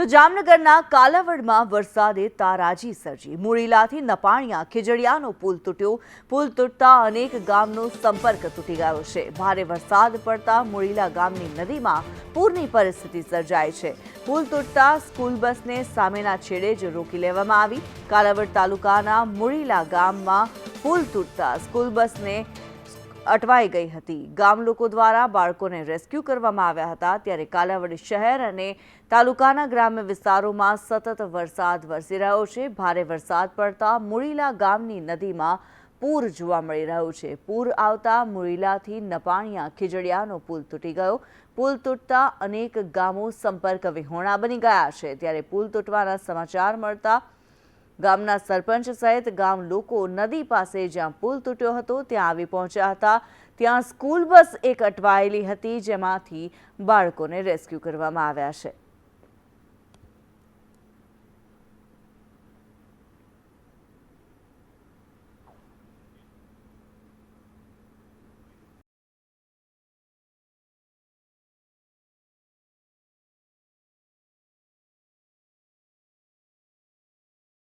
તો જામનગરના કાલાવડમાં વરસાદે તારાજી સર્જી. મુરીલાથી નપાણિયા, ખીજડીયાનો પુલ તૂટ્યો. પુલ તૂટતા અનેક ગામનો સંપર્ક તૂટી ગયો છે. ભારે વરસાદ પડતા મુરીલા ગામની નદીમાં પૂરની પરિસ્થિતિ સર્જાય છે. પુલ તૂટતા સ્કૂલ બસને સામેના છેડે જ રોકી લેવામાં આવી. કાલાવડ તાલુકાના મુરીલા ગામમાં પુલ તૂટતા સ્કૂલ બસને અટવાઈ ગઈ હતી. ગામ લોકો દ્વારા બાળકોને રેસ્ક્યુ કરવામાં આવ્યા હતા. ત્યારે કાલાવડ શહેર અને તાલુકાના ગ્રામ્ય વિસ્તારોમાં સતત વરસાદ વરસી રહ્યો છે. ભારે વરસાદ પડતા મુળીલા ગામની નદીમાં પૂર જોવા મળી રહ્યું છે. પૂર આવતા મુળીલાથી નપાણિયા ખીજડીયાનો પુલ તૂટી ગયો. પુલ તૂટતા અનેક ગામો સંપર્ક વિહોણા બની ગયા છે. ત્યારે પુલ તૂટવાના સમાચાર મળતા ગામના સરપંચ સહિત ગામ લોકો નદી પાસે જ્યાં પુલ તૂટ્યો હતો, ત્યાં આવી પહોંચ્યા હતા. ત્યાં સ્કૂલ બસ એક અટવાયેલી હતી, જેમાંથી બાળકોને રેસ્ક્યુ કરવામાં આવ્યા છે.